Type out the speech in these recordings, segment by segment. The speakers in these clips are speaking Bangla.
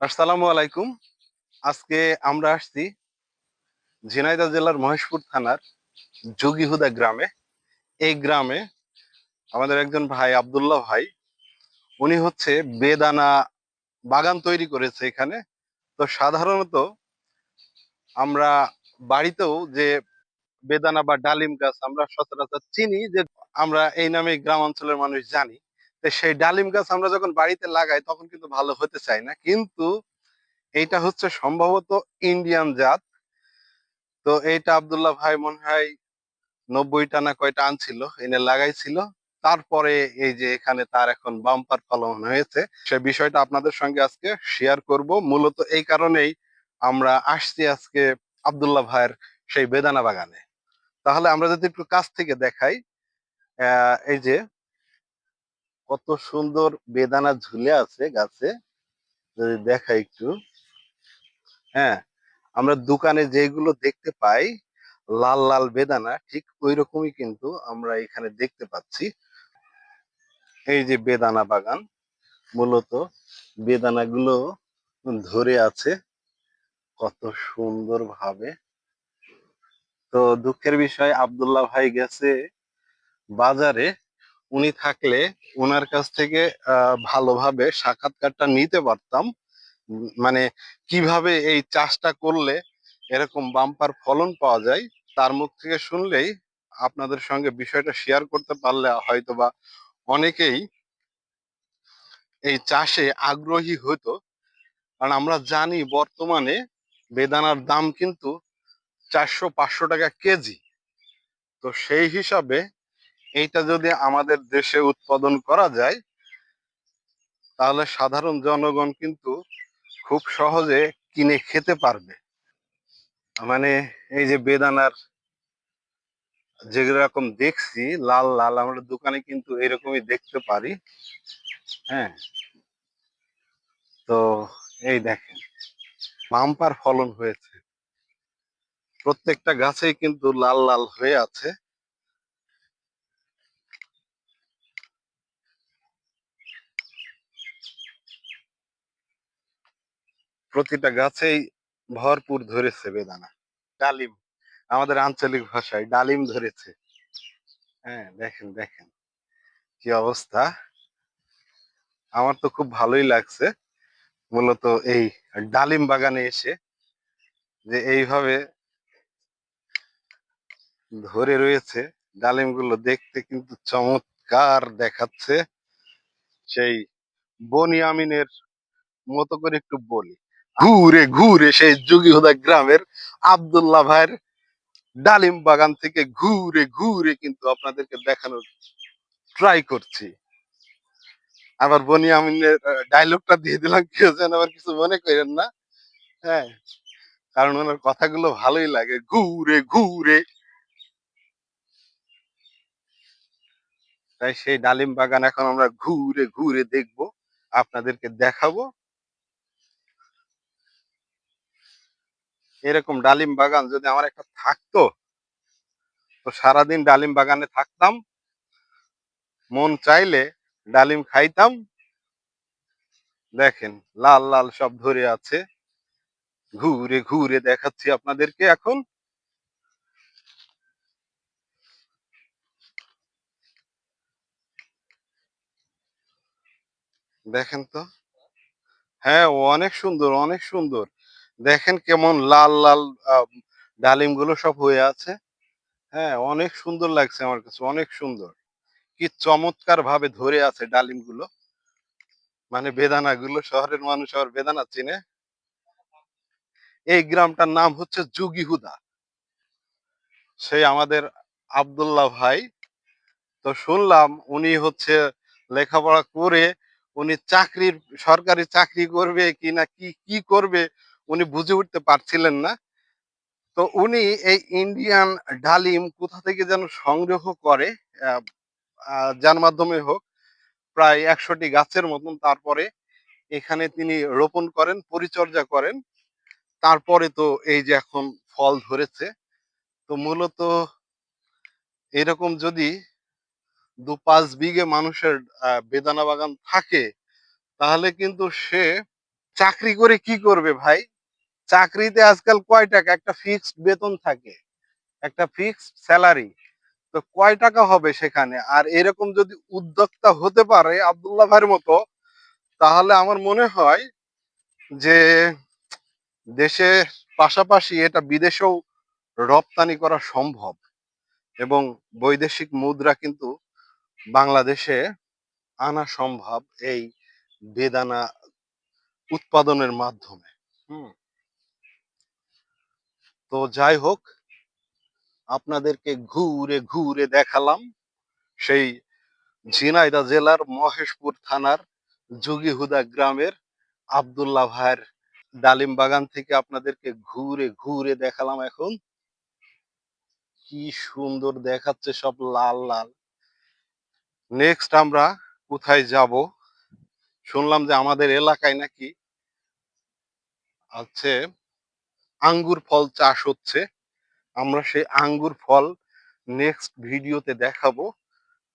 আসসালামু আলাইকুম। আজকে আমরা আসছি ঝিনাইদহ জেলার মহেশপুর থানার যোগীহুদা গ্রামে। এই গ্রামে আমাদের একজন ভাই আব্দুল্লাহ ভাই, উনি হচ্ছে বেদানা বাগান তৈরি করেছে এখানে। তো সাধারণত আমরা বাড়িতেও যে বেদানা বা ডালিম গাছ আমরা সচরাচর চিনি যে আমরা এই নামে গ্রাম অঞ্চলের মানুষ জানি। সেই ডালিম গাছ আমরা যখন বাড়িতে লাগাই, তখন কিন্তু ভালো হতে চাই না। কিন্তু এইটা হচ্ছে সম্ভবত ইন্ডিয়ান জাত। তো এইটা আব্দুল্লাহ ভাই মনে হয় নব্বইটা না কয়টা আনছিল, এনে লাগাইছিল। তারপরে এই যে এখানে তার এখন বাম্পার ফলন হয়েছে, সে বিষয়টা আপনাদের সঙ্গে আজকে শেয়ার করব। মূলত এই কারণেই আমরা আসছি আজকে আব্দুল্লাহ ভাইয়ের সেই বেদানা বাগানে। তাহলে আমরা যদি একটু কাছ থেকে দেখাই এই যে কত সুন্দর বেদানা ঝুলে আছে গাছে। যদি দেখাই একটু। হ্যাঁ আমরা দোকানে যেগুলো দেখতে পাই, লাল লাল বেদানা, ঠিক ওই রকমই কিন্তু আমরা এখানে দেখতে পাচ্ছি। এই যে বেদানা বাগান, মূলত বেদানা গুলো ধরে আছে। কত সুন্দর ভাবে তো দুঃখের বিষয়, আব্দুল্লাহ ভাই গেছে বাজারে। উনি থাকলে ওনার কাছ থেকে ভালোভাবে সাক্ষাৎকারটা নিতে পারতাম। মানে কীভাবে এই চাষটা করলে এরকম বাম্পার ফলন পাওয়া যায়, তার মুখ থেকে শুনলেই আপনাদের সঙ্গে বিষয়টা শেয়ার করতে পারলে হয়তোবা অনেকেই এই চাষে আগ্রহী হতো। কারণ আমরা জানি বর্তমানে বেদানার দাম কিন্তু চারশো পাঁচশো টাকা কেজি। তো সেই হিসাবে এইটা যদি আমাদের দেশে উৎপাদন করা যায়, তাহলে সাধারণ জনগণ কিন্তু খুব সহজে কিনে খেতে পারবে। মানে এই যে বেদানার যেরকম দেখছি, লাল লাল, আমরা দোকানে কিন্তু এরকমই দেখতে পারি। হ্যাঁ। তো এই দেখেন বাম্পার ফলন হয়েছে। প্রত্যেকটা গাছেই কিন্তু লাল লাল হয়ে আছে। প্রতিটা গাছেই ভরপুর ধরেছে বেদানা। ডালিম, আমাদের আঞ্চলিক ভাষায় ডালিম ধরেছে। হ্যাঁ দেখেন দেখেন। কি অবস্থা? আমার তো খুব ভালোই লাগছে। মূলত এই ডালিম বাগানে এসে যে এইভাবে ধরে রয়েছে ডালিমগুলো দেখতে কিন্তু চমৎকার দেখাচ্ছে। সেই বনিয়ামিনের মতো করে একটু বলি। ঘুরে ঘুরে সেই যুগিহুদা গ্রামের আব্দুল্লাহ ভাইয়ের ডালিম বাগান থেকে ঘুরে ঘুরে কিন্তু আপনাদেরকে দেখানোর ট্রাই করছি। আবার বনিয়ামিনের ডায়লগটা দিয়ে দিলাম, কেউ যেন আবার কিছু মনে করেন না। হ্যাঁ কারণ ওনার কথাগুলো ভালোই লাগে। ঘুরে ঘুরে। তাই সেই ডালিম বাগান এখন আমরা ঘুরে ঘুরে দেখব, আপনাদেরকে দেখাবো। এরকম ডালিম বাগান যদি আমার একটা থাকতো, তো সারাদিন ডালিম বাগানে থাকতাম, মন চাইলে ডালিম খাইতাম। দেখেন, লাল লাল সব ধরে আছে। ঘুরে ঘুরে দেখাচ্ছি আপনাদেরকে এখন। দেখেন তো? হ্যাঁ অনেক সুন্দর অনেক সুন্দর। দেখেন কেমন লাল লাল ডালিমগুলো সব হয়ে আছে। হ্যাঁ অনেক সুন্দর লাগছে আমার কাছে, অনেক সুন্দর। কি চমৎকার ভাবে ধরে আছে ডালিমগুলো মানে বেদানা গুলো শহরের মানুষ আর বেদানা চিনে। এই গ্রামটার নাম হচ্ছে যুগিহুদা সেই আমাদের আব্দুল্লাহ ভাই। তো শুনলাম উনি হচ্ছে লেখাপড়া করে উনি চাকরির, সরকারি চাকরি করবে কি না কি কি করবে উনি বুঝে উঠতে পারছিলেন না। তো উনি এই ইন্ডিয়ান ডালিম কোথা থেকে যেন সংগ্রহ করে যার মাধ্যমে হোক, প্রায় একশোটি গাছের মতন তারপরে এখানে তিনি রোপণ করেন, পরিচর্যা করেন। তারপরে তো এই যে এখন ফল ধরেছে, তো মূলত এরকম যদি দু পাঁচ বিঘে মানুষের বেদানা বাগান থাকে, তাহলে কিন্তু সে চাকরি করে কি করবে ভাই? চাকরিতে আজকাল কয় টাকা? একটা ফিক্সড বেতন থাকে, একটা ফিক্সড স্যালারি তো কয় টাকা হবে সেখানে? আর এরকম যদি উদ্যোক্তা হতে পারে আবদুল্লাহ ভাইয়ের মতো, তাহলে আমার মনে হয় যে দেশের পাশাপাশি এটা বিদেশেও রপ্তানি করা সম্ভব। এবং বৈদেশিক মুদ্রা কিন্তু বাংলাদেশে আনা সম্ভব এই বেদানা উৎপাদনের মাধ্যমে। হুম। তো যাই হোক, আপনাদেরকে ঘুরে ঘুরে দেখালাম সেই ঝিনাইদা জেলার মহেশপুর থানার যোগীহুদা গ্রামের আব্দুল্লাহ ভাইয়ের ডালিম বাগান থেকে আপনাদেরকে ঘুরে ঘুরে দেখালাম এখন। কি সুন্দর দেখাচ্ছে সব লাল লাল। নেক্সট আমরা কোথায় যাব? শুনলাম যে আমাদের এলাকায় নাকি আছে আঙ্গুর ফল চাষ হচ্ছে। আমরা সেই আঙ্গুর ফল নেক্সট ভিডিওতে দেখাবো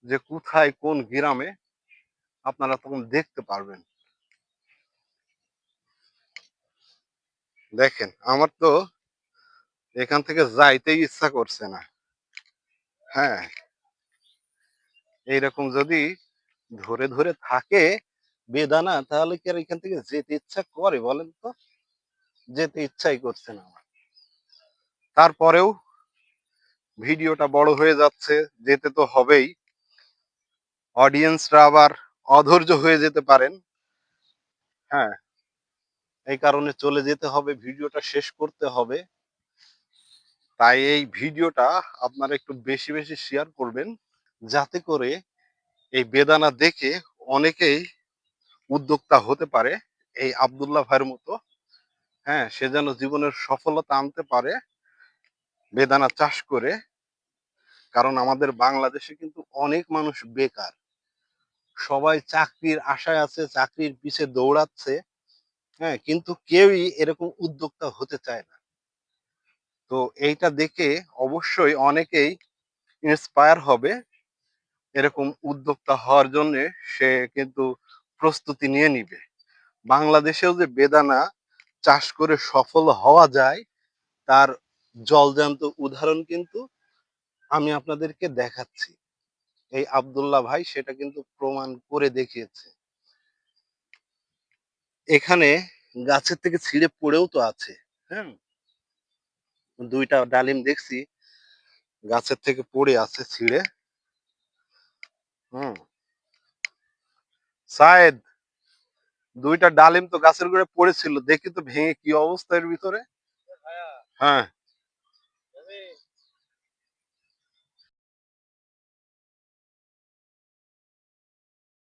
যে কোথায় কোন গ্রামে আপনারা তখন দেখতে পারবেন। দেখেন, আমার তো এখান থেকে যাইতেই ইচ্ছা করছে না। হ্যাঁ। এইরকম যদি ধরে ধরে থাকে বেদানা, তাহলে কি আর এখান থেকে যেতে ইচ্ছা করে বলেন তো? যেতে ইচ্ছাই করছে না আমার। তারপরেও ভিডিওটা বড় হয়ে যাচ্ছে, যেতে তো হবেই। অডিয়েন্সরা আবার অধৈর্য হয়ে যেতে পারেন। হ্যাঁ এই কারণে চলে যেতে হবে, ভিডিওটা শেষ করতে হবে। তাই এই ভিডিওটা আপনারা একটু বেশি বেশি শেয়ার করবেন, যাতে করে এই বেদানা দেখে অনেকেই উদ্যোক্তা হতে পারে, এই আব্দুল্লাহ ভাইয়ের মতো। হ্যাঁ সে যেন জীবনের সফলতা আনতে পারে, বেদানা চাষ করে। কারণ আমাদের বাংলাদেশে কিন্তু অনেক মানুষ বেকার। সবাই চাকরির আশায় আছে, চাকরির পিছে দৌড়াচ্ছে হ্যাঁ কিন্তু কেউই এরকম উদ্যোক্তা হতে চায় না। তো এইটা দেখে অবশ্যই অনেকেই ইন্সপায়ার হবে এরকম উদ্যোক্তা হওয়ার জন্য। সে কিন্তু প্রস্তুতি নিয়ে নিবে। বাংলাদেশেও যে বেদানা চাষ করে সফল হওয়া যায়, তার জলজান্ত উদাহরণ কিন্তু আমি আপনাদেরকে দেখাচ্ছি। এই আব্দুল্লাহ ভাই সেটা কিন্তু প্রমাণ করে দেখিয়েছে। এখানে গাছের থেকে ছিঁড়ে পড়েও তো আছে হ্যাঁ? দুইটা ডালিম দেখছি, গাছের থেকে পড়ে আছে ছিঁড়ে। হুম। সায়েদ দুইটা ডালিম তো গাছের গোড়ে পড়েছিল দেখি তো ভেঙে কি অবস্থা এর ভিতরে। হ্যাঁ।